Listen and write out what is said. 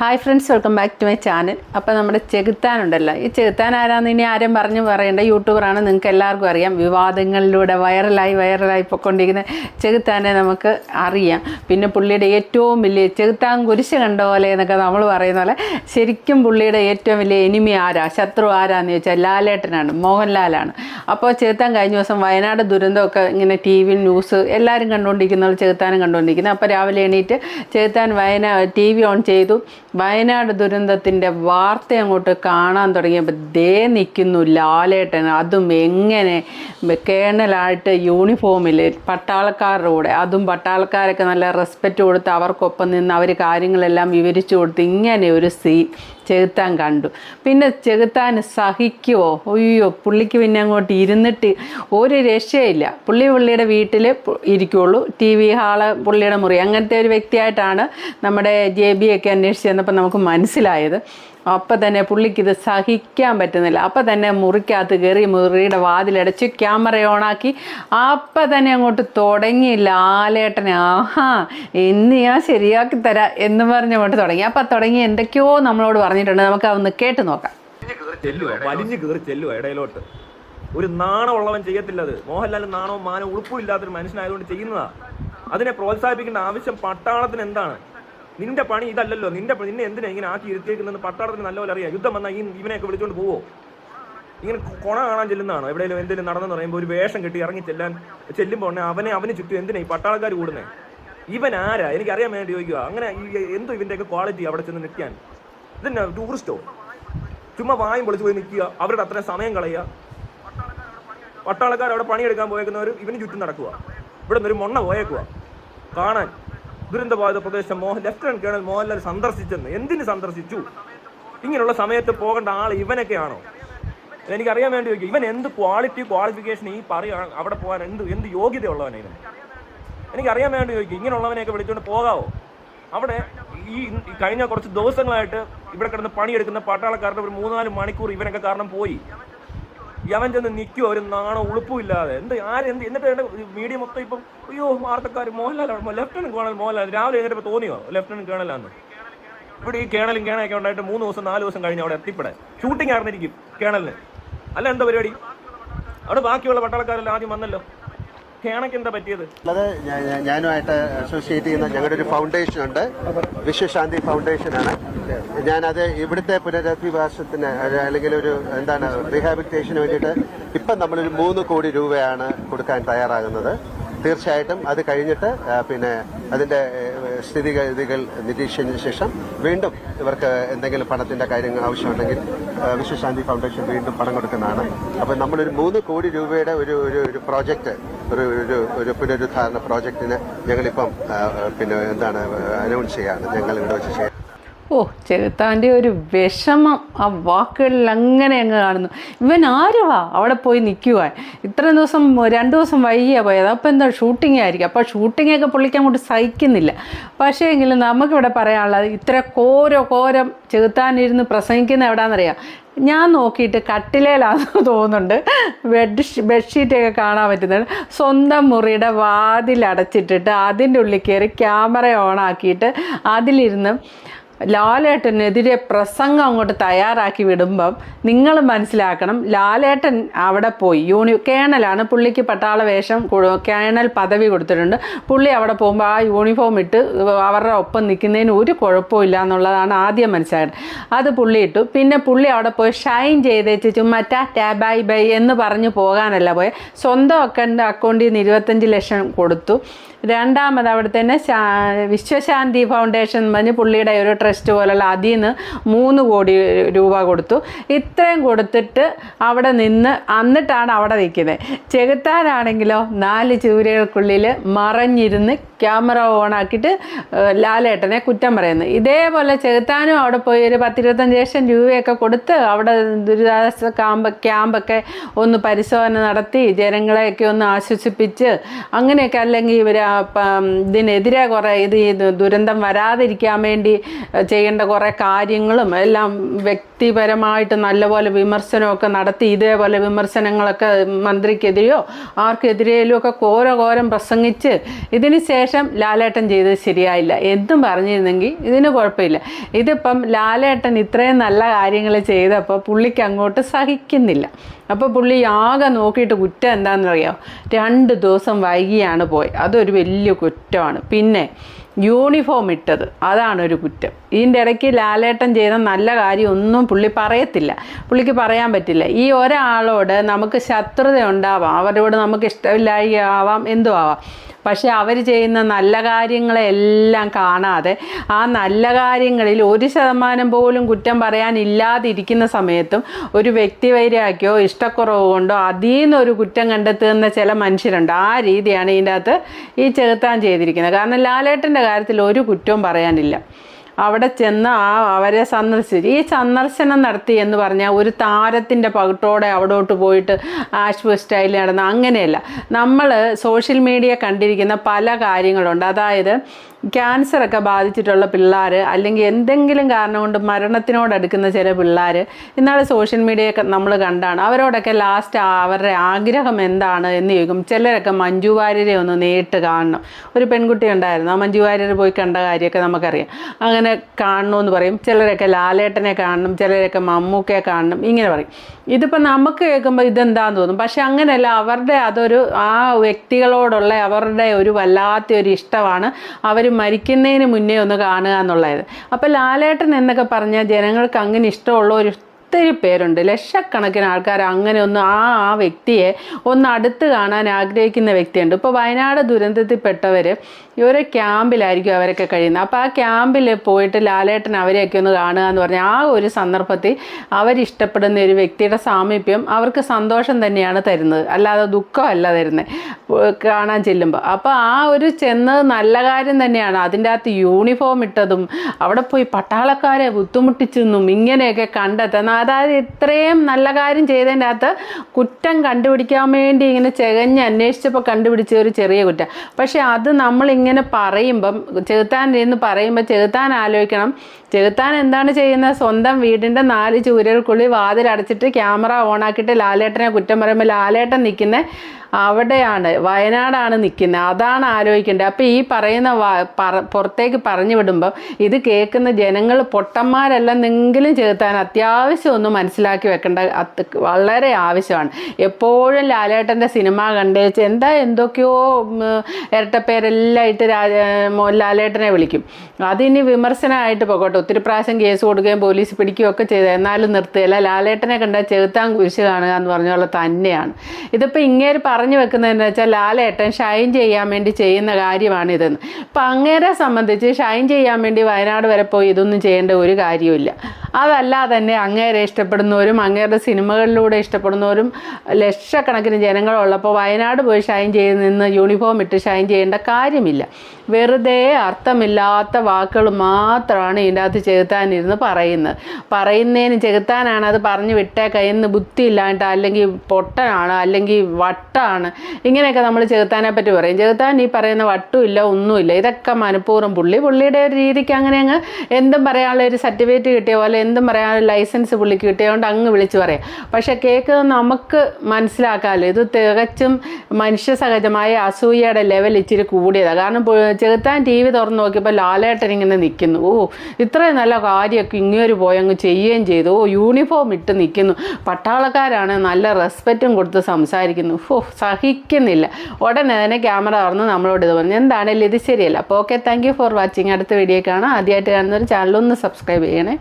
Hi friends welcome back to my channel അപ്പോൾ നമ്മുടെ ചെകുത്താനുണ്ടല്ലോ ഈ ചെകുത്താൻ ആരാന്ന് ഇനി ആരും പറഞ്ഞു പറയേണ്ട. യൂട്യൂബറാണ് നിങ്ങൾക്ക് എല്ലാവർക്കും അറിയാം. വിവാദങ്ങളിലൂടെ വൈറലായി വൈറലായി പൊയ്ക്കൊണ്ടിരിക്കുന്ന ചെകുത്താനെ നമുക്ക് അറിയാം. പിന്നെ പുള്ളിയുടെ ഏറ്റവും വലിയ ചെകുത്താൻ കുരിശ് കണ്ട പോലെ എന്നൊക്കെ നമ്മൾ പറയുന്ന പോലെ ശരിക്കും പുള്ളിയുടെ ഏറ്റവും വലിയ എനിമി ആരാ? ശത്രു ആരാന്ന് ചോദിച്ചാൽ ലാലേട്ടനാണ്. മോഹൻലാലാണ്. അപ്പോൾ ചെകുത്താൻ കഴിഞ്ഞ ദിവസം വയനാട് ദുരന്തമൊക്കെ ഇങ്ങനെ ടി വി ന്യൂസ് എല്ലാവരും കണ്ടുകൊണ്ടിരിക്കുന്നവർ ചെകുത്താനും കണ്ടുകൊണ്ടിരിക്കുന്നത് അപ്പോൾ രാവിലെ എണീറ്റ് ചെകുത്താൻ വയനാ ടി വി ഓൺ ചെയ്തു. വയനാട് ദുരന്തത്തിന്റെ വാർത്ത അങ്ങോട്ട് കാണാൻ തുടങ്ങിയപ്പോൾ ദേ നിൽക്കുന്നു ലാലേട്ടൻ. അതും എങ്ങനെ കേണലായിട്ട് യൂണിഫോമിൽ പട്ടാളക്കാരുടെ കൂടെ. അതും പട്ടാളക്കാരൊക്കെ നല്ല റെസ്പെക്റ്റ് കൊടുത്ത് അവർക്കൊപ്പം നിന്ന് അവർ കാര്യങ്ങളെല്ലാം വിവരിച്ചു കൊടുത്ത് ഇങ്ങനെ ഒരു സീൻ ചെകുത്താൻ കണ്ടു. പിന്നെ ചെകുത്താൻ സഹിക്കുവോ? അയ്യോ പുള്ളിക്ക് പിന്നെ അങ്ങോട്ട് ഇരുന്നിട്ട് ഒരു രക്ഷയില്ല. പുള്ളി പുള്ളിയുടെ വീട്ടിൽ ഇരിക്കുള്ളൂ. ടി വി ഹാൾ പുള്ളിയുടെ മുറി. അങ്ങനത്തെ ഒരു വ്യക്തിയായിട്ടാണ് നമ്മുടെ ജെ ബി ഒക്കെ അന്വേഷിച്ച് ചെന്നപ്പോൾ നമുക്ക് മനസ്സിലായത്. അപ്പം തന്നെ പുള്ളിക്ക് ഇത് സഹിക്കാൻ പറ്റുന്നില്ല. അപ്പം തന്നെ മുറിക്കകത്ത് കയറി മുറിയുടെ വാതിലടച്ച് ക്യാമറ ഓണാക്കി. അപ്പം തന്നെ അങ്ങോട്ട് തുടങ്ങി ലാലേട്ടനെ ആഹാ ഇന്ന് ഞാൻ ശരിയാക്കി തരാം എന്ന് പറഞ്ഞ് അങ്ങോട്ട് തുടങ്ങി. അപ്പം തുടങ്ങി എന്തൊക്കെയോ നമ്മളോട് പറഞ്ഞിട്ടുണ്ട്. നമുക്ക് അതൊന്ന് കേട്ട് നോക്കാം. വലിഞ്ഞു കയറി ചെല്ലുക ഇടയിലോട്ട്. ഒരു നാണമുള്ളവൻ ചെയ്യത്തില്ല അത് മോഹൻലാൽ നാണവും മാനവും ഉളുപ്പും ഇല്ലാത്തൊരു മനുഷ്യനായതുകൊണ്ട് ചെയ്യുന്നതാ. അതിനെ പ്രോത്സാഹിപ്പിക്കേണ്ട ആവശ്യം പട്ടാളത്തിന് എന്താണ്? നിന്റെ പണി ഇതല്ലല്ലോ. നിന്റെ നിന്നെ എന്തിനാ ഇങ്ങനെ ആക്കി ഇരുത്തിയേക്കുന്നത് പട്ടാളത്തിന് നല്ലപോലെ അറിയാം. യുദ്ധം വന്നാൽ ഈ ഇവനെയൊക്കെ വിളിച്ചോണ്ട് പോവോ? ഇങ്ങനെ കൊണ കാണാൻ ചെല്ലുന്നതാണോ? എവിടെയെങ്കിലും എന്തെങ്കിലും നടന്നെന്ന് പറയുമ്പോൾ ഒരു വേഷം കെട്ടി ഇറങ്ങി ചെല്ലാൻ ചെല്ലുമ്പോൾ ഉടനെ അവനെ അവന് ചുറ്റും എന്തിനാ ഈ പട്ടാളക്കാർ കൂടുന്നേ ഇവൻ ആരാ? എനിക്ക് അറിയാൻ വേണ്ടി ചോദിക്കുക അങ്ങനെ എന്തോ ഇവന്റെയൊക്കെ ക്വാളിറ്റി അവിടെ ചെന്ന് നിൽക്കാൻ? ഇതന്നെ ടൂറിസ്റ്റോ ചുമ്മാ വായും പൊളിച്ച് പോയി നിൽക്കുക. അവരുടെ അത്രയും സമയം കളയുക. പട്ടാളക്കാർ അവിടെ പണിയെടുക്കാൻ പോയേക്കുന്നവർ ഇവന് ചുറ്റും നടക്കുക ഇവിടെ നിന്നൊരു മൊണ്ണ പോയേക്കുക കാണാൻ. ദുരന്തബാധിത പ്രദേശം മോഹൻ ലഫ്റ്റനന്റ് കേണൽ മോഹൻലാൽ സന്ദർശിച്ചെന്ന്. എന്തിന് സന്ദർശിച്ചു? ഇങ്ങനെയുള്ള സമയത്ത് പോകേണ്ട ആൾ ഇവനൊക്കെയാണോ? എനിക്കറിയാൻ വേണ്ടി ചോദിക്കും ഇവൻ എന്ത് ക്വാളിറ്റി ക്വാളിഫിക്കേഷൻ ഈ പറയുക അവിടെ പോകാൻ എന്ത് എന്ത് യോഗ്യതയുള്ളവനെ ഇവൻ? എനിക്കറിയാൻ വേണ്ടി ചോദിക്കും ഇങ്ങനെയുള്ളവനെയൊക്കെ വിളിച്ചുകൊണ്ട് പോകാവോ? അവിടെ ഈ കഴിഞ്ഞ കുറച്ച് ദിവസങ്ങളായിട്ട് ഇവിടെ കിടന്ന് പണിയെടുക്കുന്ന പട്ടാളക്കാരുടെ ഒരു മൂന്നാൽ മണിക്കൂർ ഇവനൊക്കെ കാരണം പോയി. യവൻ ചെന്ന് നിൽക്കുക ഒരു നാണോ ഉളുപ്പും ഇല്ലാതെ. എന്ത് ആര് എന്ത് എന്നിട്ട് മീഡിയ മൊത്തം ഇപ്പം അയ്യോ വാർത്തക്കാർ മോഹൻലാൽ ലെഫ്റ്റനന്റ് കേണൽ മോഹൻലാൽ രാവിലെ എഴുന്നേറ്റ് തോന്നിയോ? ലെഫ്റ്റനന്റ് കേണലാന്ന്. ഇവിടെ ഈ കേണലും കേണയൊക്കെ ഉണ്ടായിട്ട് മൂന്ന് ദിവസം നാല് ദിവസം കഴിഞ്ഞ് അവിടെ എത്തിപ്പെടാൻ. ഷൂട്ടിംഗ് ആയിരുന്നിരിക്കും കേണലിന്. അല്ല എന്താ പരിപാടി? അവിടെ ബാക്കിയുള്ള പട്ടാളക്കാരെല്ലാം ആദ്യം വന്നല്ലോ. ഞാനുമായിട്ട് അസോസിയേറ്റ് ചെയ്യുന്ന ഞങ്ങളുടെ ഒരു ഫൗണ്ടേഷൻ ഉണ്ട്. വിശ്വശാന്തി ഫൗണ്ടേഷനാണ് ഞാനത് ഇവിടുത്തെ പുനരധിവാസത്തിന് അല്ലെങ്കിൽ ഒരു എന്താണ് റീഹാബിലിറ്റേഷന് വേണ്ടിയിട്ട് ഇപ്പം നമ്മളൊരു മൂന്ന് കോടി രൂപയാണ് കൊടുക്കാൻ തയ്യാറാകുന്നത്. തീർച്ചയായിട്ടും അത് കഴിഞ്ഞിട്ട് പിന്നെ അതിന്റെ സ്ഥിതിഗതികൾ നിരീക്ഷിച്ചതിന് ശേഷം വീണ്ടും ഇവർക്ക് എന്തെങ്കിലും പണത്തിന്റെ കാര്യങ്ങൾ ആവശ്യമുണ്ടെങ്കിൽ വിശ്വശാന്തി ഫൗണ്ടേഷൻ വീണ്ടും പണം കൊടുക്കുന്നതാണ്. അപ്പോൾ നമ്മളൊരു മൂന്ന് കോടി രൂപയുടെ ഒരു ഒരു ഒരു പ്രോജക്റ്റ് ഒരു ഒരു ഒരു പുനരുദ്ധാരണ പ്രോജക്റ്റിന് ഞങ്ങളിപ്പം പിന്നെ എന്താണ് അനൗൺസ് ചെയ്യാണ്. ഞങ്ങൾ ഇവിടെ വെച്ച് ഓ ചെകുത്താന്റെ ഒരു വിഷമം. ആ വാക്കുകളിൽ അങ്ങനെ അങ്ങ് കാണുന്നു. ഇവൻ ആരുവാ? അവിടെ പോയി നിൽക്കുവാൻ. ഇത്രയും ദിവസം രണ്ട് ദിവസം വൈകിയാ പോയത്. അപ്പോൾ എന്താ ഷൂട്ടിംഗ് ആയിരിക്കും. അപ്പോൾ ഷൂട്ടിങ്ങൊക്കെ പുള്ളിക്ക് അങ്ങോട്ട് സഹിക്കുന്നില്ല. പക്ഷേ എങ്കിലും നമുക്കിവിടെ പറയാനുള്ളത് ഇത്ര കോരോ കോരം ചെകുത്താനിരുന്ന് പ്രസംഗിക്കുന്ന എവിടാന്നറിയാം? ഞാൻ നോക്കിയിട്ട് കട്ടിലേലാണെന്ന് തോന്നുന്നുണ്ട്. ബെഡ് ബെഡ്ഷീറ്റൊക്കെ കാണാൻ പറ്റുന്നുണ്ട്. സ്വന്തം മുറിയുടെ വാതിലടച്ചിട്ടിട്ട് അതിന്റെ ഉള്ളിൽ കയറി ക്യാമറ ഓണാക്കിയിട്ട് അതിലിരുന്ന് ലാലേട്ടനെതിരെ പ്രസംഗം അങ്ങോട്ട് തയ്യാറാക്കി വിടുമ്പം നിങ്ങൾ മനസ്സിലാക്കണം ലാലേട്ടൻ അവിടെ പോയി. യൂണി കേണലാണ് പുള്ളിക്ക് പട്ടാള വേഷം കേണൽ പദവി കൊടുത്തിട്ടുണ്ട്. പുള്ളി അവിടെ പോകുമ്പോൾ ആ യൂണിഫോം ഇട്ട് അവരുടെ ഒപ്പം നിൽക്കുന്നതിന് ഒരു കുഴപ്പമില്ല എന്നുള്ളതാണ് ആദ്യം മനസ്സിലായത്. അത് പുള്ളി ഇട്ടു. പിന്നെ പുള്ളി അവിടെ പോയി ഷൈൻ ചെയ്തേച്ച് ചുമ്മാ ടാ ബൈ ബൈ എന്ന് പറഞ്ഞു പോകാനല്ല പോയ. സ്വന്തം അക്കൗണ്ട് അക്കൗണ്ടിൽ നിന്ന് ഇരുപത്തഞ്ച് ലക്ഷം കൊടുത്തു. രണ്ടാമത് അവിടെ തന്നെ വിശ്വശാന്തി ഫൗണ്ടേഷൻ പറഞ്ഞ് പുള്ളിയുടെ ഒരു ട്രസ്റ്റ് പോലുള്ള അതിൽ നിന്ന് മൂന്ന് കോടി രൂപ കൊടുത്തു. ഇത്രയും കൊടുത്തിട്ട് അവിടെ നിന്ന് എന്നിട്ടാണ് അവിടെ നിൽക്കുന്നത്. ചെകുത്താനാണെങ്കിലോ നാല് ചൂരകൾക്കുള്ളിൽ മറഞ്ഞിരുന്ന് ക്യാമറ ഓണാക്കിയിട്ട് ലാലേട്ടനെ കുറ്റം പറയുന്നു. ഇതേപോലെ ചെകുത്താനും അവിടെ പോയി ഒരു പത്തിരുപത്തഞ്ച് ലക്ഷം രൂപയൊക്കെ കൊടുത്ത് അവിടെ ദുരിതാശ്വാസ ക്യാമ്പ് ക്യാമ്പൊക്കെ ഒന്ന് പരിശോധന നടത്തി ജനങ്ങളെയൊക്കെ ഒന്ന് ആശ്വസിപ്പിച്ച് അങ്ങനെയൊക്കെ അല്ലെങ്കിൽ ഇവർ ഇതിനെതിരെ കുറേ ഇത് ദുരന്തം വരാതിരിക്കാൻ വേണ്ടി ചെയ്യേണ്ട കുറേ കാര്യങ്ങളും എല്ലാം വ്യക്തിപരമായിട്ട് നല്ലപോലെ വിമർശനമൊക്കെ നടത്തി ഇതേപോലെ വിമർശനങ്ങളൊക്കെ മന്ത്രിക്കെതിരെയോ ആർക്കെതിരെയോ ഒക്കെ കോരകോരം പ്രസംഗിച്ച് ഇതിന് ശേഷം ശേഷം ലാലേട്ടൻ ചെയ്തത് ശരിയായില്ല. എന്തും പറഞ്ഞിരുന്നെങ്കിൽ ഇതിന് കുഴപ്പമില്ല. ഇതിപ്പം ലാലേട്ടൻ ഇത്രയും നല്ല കാര്യങ്ങൾ ചെയ്തപ്പോൾ പുള്ളിക്ക് അങ്ങോട്ട് സഹിക്കുന്നില്ല. അപ്പോൾ പുള്ളി ആകെ നോക്കിയിട്ട് കുറ്റം എന്താണെന്നറിയാം? രണ്ട് ദിവസം വൈകിയാണ് പോയി അതൊരു വലിയ കുറ്റമാണ്. പിന്നെ യൂണിഫോം ഇട്ടത്. അതാണ് ഒരു കുറ്റം. ഇതിന്റെ ഇടയ്ക്ക് ലാലേട്ടൻ ചെയ്ത നല്ല കാര്യം ഒന്നും പുള്ളി പറയത്തില്ല. പുള്ളിക്ക് പറയാൻ പറ്റില്ല. ഈ ഒരാളോട് നമുക്ക് ശത്രുത ഉണ്ടാവാം. അവരോട് നമുക്ക് ഇഷ്ടമില്ലായി ആവാം എന്തും ആവാം. പക്ഷെ അവർ ചെയ്യുന്ന നല്ല കാര്യങ്ങളെല്ലാം കാണാതെ ആ നല്ല കാര്യങ്ങളിൽ ഒരു ശതമാനം പോലും കുറ്റം പറയാനില്ലാതിരിക്കുന്ന സമയത്തും ഒരു വ്യക്തിവൈരാക്കിയോ ഇഷ്ടക്കുറവ് കൊണ്ടോ അതിൽ നിന്നൊരു കുറ്റം കണ്ടെത്തുന്ന ചില മനുഷ്യരുണ്ട്. ആ രീതിയാണ് ഇതിന്റെ അകത്ത് ഈ ചെകുത്താൻ ചെയ്തിരിക്കുന്നത്. കാരണം ലാലേട്ടന്റെ കാര്യത്തിൽ ഒരു കുറ്റവും പറയാനില്ല. അവിടെ ചെന്ന് ആ അവരെ സന്ദർശിച്ചു. ഈ സന്ദർശനം നടത്തി എന്ന് പറഞ്ഞാൽ ഒരു താരത്തിന്റെ പകട്ടോടെ അവിടോട്ട് പോയിട്ട് ആശ്വ സ്റ്റൈലിൽ നടന്ന അങ്ങനെയല്ല. നമ്മൾ സോഷ്യൽ മീഡിയ കണ്ടിരിക്കുന്ന പല കാര്യങ്ങളുണ്ട്. അതായത് ക്യാൻസറൊക്കെ ബാധിച്ചിട്ടുള്ള പിള്ളേർ അല്ലെങ്കിൽ എന്തെങ്കിലും കാരണം കൊണ്ട് മരണത്തിനോടടുക്കുന്ന ചില പിള്ളേർ ഇന്നാൾ സോഷ്യൽ മീഡിയയൊക്കെ നമ്മൾ കണ്ടാണ്. അവരോടൊക്കെ ലാസ്റ്റ് അവരുടെ ആഗ്രഹം എന്താണ് എന്ന് ചോദിക്കും. ചിലരൊക്കെ മഞ്ജു വാര്യരെ ഒന്ന് നേരിട്ട് കാണണം. ഒരു പെൺകുട്ടി ഉണ്ടായിരുന്നു. ആ മഞ്ജു വാര്യർ പോയി കണ്ട കാര്യമൊക്കെ നമുക്കറിയാം. അങ്ങനെ കാണണമെന്ന് പറയും. ചിലരൊക്കെ ലാലേട്ടനെ കാണണം ചിലരൊക്കെ മമ്മൂക്കയെ കാണണം ഇങ്ങനെ പറയും. ഇതിപ്പോൾ നമുക്ക് കേൾക്കുമ്പോൾ ഇതെന്താന്ന് തോന്നും? പക്ഷെ അങ്ങനെയല്ല അവരുടെ അതൊരു ആ വ്യക്തികളോടുള്ള അവരുടെ ഒരു വല്ലാത്ത ഒരു ഇഷ്ടമാണ് അവർ മരിക്കുന്നതിന് മുന്നേ ഒന്ന് കാണുക എന്നുള്ളത്. അപ്പോൾ ലാലേട്ടൻ എന്നൊക്കെ പറഞ്ഞാൽ ജനങ്ങൾക്ക് അങ്ങനെ ഇഷ്ടമുള്ള ഒരു ഒത്തിരി പേരുണ്ട്. ലക്ഷക്കണക്കിന് ആൾക്കാർ അങ്ങനെ ഒന്ന് ആ ആ വ്യക്തിയെ ഒന്ന് അടുത്ത് കാണാൻ ആഗ്രഹിക്കുന്ന വ്യക്തിയുണ്ട്. ഇപ്പോൾ വയനാട് ദുരന്തത്തിൽപ്പെട്ടവർ ഇവരെ ക്യാമ്പിലായിരിക്കും അവരൊക്കെ കഴിയുന്നത്. അപ്പോൾ ആ ക്യാമ്പിൽ പോയിട്ട് ലാലേട്ടൻ അവരെയൊക്കെ ഒന്ന് കാണുക എന്ന് പറഞ്ഞാൽ ആ ഒരു സന്ദർഭത്തിൽ അവരിഷ്ടപ്പെടുന്ന ഒരു വ്യക്തിയുടെ സാമീപ്യം അവർക്ക് സന്തോഷം തന്നെയാണ് തരുന്നത്. അല്ലാതെ ദുഃഖമല്ല തരുന്നത് കാണാൻ ചെല്ലുമ്പോൾ അപ്പോൾ ആ ഒരു ചെന്നത് നല്ല കാര്യം തന്നെയാണ്. അതിന്റെ അകത്ത് യൂണിഫോം ഇട്ടതും അവിടെ പോയി പട്ടാളക്കാരെ ബുദ്ധിമുട്ടിച്ചെന്നും ഇങ്ങനെയൊക്കെ കണ്ടെത്തുന്ന അതായത് ഇത്രയും നല്ല കാര്യം ചെയ്തതിന്റെ അകത്ത് കുറ്റം കണ്ടുപിടിക്കാൻ വേണ്ടി ഇങ്ങനെ ചെകഞ്ഞ് അന്വേഷിച്ചപ്പോൾ കണ്ടുപിടിച്ച ഒരു ചെറിയ കുറ്റം. പക്ഷേ അത് നമ്മളിങ്ങനെ പറയുമ്പം ചെകുത്താൻ എന്ന് പറയുമ്പോൾ ചെകുത്താൻ ആലോചിക്കണം. ചെകുത്താൻ എന്താണ് ചെയ്യുന്നത്? സ്വന്തം വീടിന്റെ നാല് ചൂരകൾക്കുള്ളിൽ വാതിലടച്ചിട്ട് ക്യാമറ ഓണാക്കിയിട്ട് ലാലേട്ടനെ കുറ്റം പറയുമ്പോൾ ലാലേട്ടൻ നിൽക്കുന്ന അവിടെയാണ് വയനാടാണ് നിൽക്കുന്നത്. അതാണ് ആലോചിക്കേണ്ടത്. അപ്പോൾ ഈ പറയുന്ന പുറത്തേക്ക് പറഞ്ഞു വിടുമ്പോൾ ഇത് കേൾക്കുന്ന ജനങ്ങൾ പൊട്ടന്മാരല്ലെന്നെങ്കിലും ചേർത്താൻ അത്യാവശ്യം ഒന്ന് മനസ്സിലാക്കി വെക്കേണ്ട വളരെ ആവശ്യമാണ്. എപ്പോഴും ലാലേട്ടന്റെ സിനിമ കണ്ടേച്ച് എന്താ എന്തൊക്കെയോ ഇരട്ട ഇരട്ടപ്പേരെല്ലാം ഇട്ട് രാജ ലാലേട്ടനെ വിളിക്കും. അതിനി വിമർശനമായിട്ട് പോകട്ടെ. ഒത്തിരി പ്രാവശ്യം കേസ് കൊടുക്കുകയും പോലീസ് പിടിക്കുകയും ഒക്കെ ചെയ്ത്. എന്നാലും നിർത്തുകയില്ല. ലാലേട്ടനെ കണ്ട ചെറുത്താൻ കുരിശ് കാണുക എന്ന് പറഞ്ഞുള്ള തന്നെയാണ്. ഇതിപ്പോൾ ഇങ്ങേര് പറഞ്ഞു വെക്കുന്നതെന്ന് വെച്ചാൽ ലാലേട്ടൻ ഷൈൻ ചെയ്യാൻ വേണ്ടി ചെയ്യുന്ന കാര്യമാണിതെന്ന്. അപ്പം അങ്ങേരെ സംബന്ധിച്ച് ഷൈൻ ചെയ്യാൻ വേണ്ടി വയനാട് വരെ പോയി ഇതൊന്നും ചെയ്യേണ്ട ഒരു കാര്യമില്ല അതല്ലാതെ തന്നെ അങ്ങേരെ ഇഷ്ടപ്പെടുന്നവരും അങ്ങേരുടെ സിനിമകളിലൂടെ ഇഷ്ടപ്പെടുന്നവരും ലക്ഷക്കണക്കിന് ജനങ്ങളുള്ളപ്പോൾ വയനാട് പോയി ഷൈൻ ചെയ്ത് നിന്ന് യൂണിഫോം ഇട്ട് ഷൈൻ ചെയ്യേണ്ട കാര്യമില്ല. വെറുതെ അർത്ഥമില്ലാത്ത വാക്കുകൾ മാത്രമാണ് ഇതിന്റെ അകത്ത് ചെകുത്താനിരുന്ന് പറയുന്നത്. പറയുന്നതിന് ചെകുത്താനാണ് അത് പറഞ്ഞു വിട്ടേ കയ്യിൽ നിന്ന് ബുദ്ധിയില്ലാണ്ട് അല്ലെങ്കിൽ പൊട്ടനാണ് അല്ലെങ്കിൽ വട്ടാണ് ഇങ്ങനെയൊക്കെ നമ്മൾ ചെകുത്താനെ പറ്റി പറയും. ചെകുത്താൻ ഈ പറയുന്ന വട്ടുമില്ല ഒന്നുമില്ല. ഇതൊക്കെ മനഃപൂർവം പുള്ളി. പുള്ളിയുടെ ഒരു രീതിക്ക് അങ്ങനെ അങ്ങ് എന്തും പറയാനുള്ള ഒരു സർട്ടിഫിക്കറ്റ് കിട്ടിയ പോലെ എന്തും പറയാനുള്ള ലൈസൻസ് പുള്ളിക്ക് കിട്ടിയതുകൊണ്ട് അങ്ങ് വിളിച്ച് പറയാം. പക്ഷെ കേൾക്കുന്നത് നമുക്ക് മനസ്സിലാക്കാമല്ലോ ഇത് തികച്ചും മനുഷ്യ സഹജമായ അസൂയയുടെ ലെവൽ ഇച്ചിരി കൂടിയതാണ് കാരണം ചെകുത്താൻ ടി വി തുറന്ന് നോക്കിയപ്പോൾ ലാലേട്ടൻ ഇങ്ങനെ നിൽക്കുന്നു ഓ ഇത്രയും നല്ല കാര്യമൊക്കെ ഇങ്ങേര് പോയി അങ്ങ് ചെയ്യുകയും ചെയ്തു. ഓ യൂണിഫോം ഇട്ട് നിൽക്കുന്നു പട്ടാളക്കാരാണ് നല്ല റെസ്പെക്റ്റും കൊടുത്ത് സംസാരിക്കുന്നു. ഓ സഹിക്കുന്നില്ല. ഉടനെ തന്നെ ക്യാമറ തുറന്ന് നമ്മളോട് ഇത് പറഞ്ഞു എന്താണേലും ഇത് ശരിയല്ല? അപ്പോൾ ഓക്കെ താങ്ക് ഫോർ വാച്ചിങ് അടുത്ത വീഡിയോ കാണാം. ആദ്യമായിട്ട് കാണുന്നൊരു ചാനലൊന്ന് സബ്സ്ക്രൈബ് ചെയ്യണേ.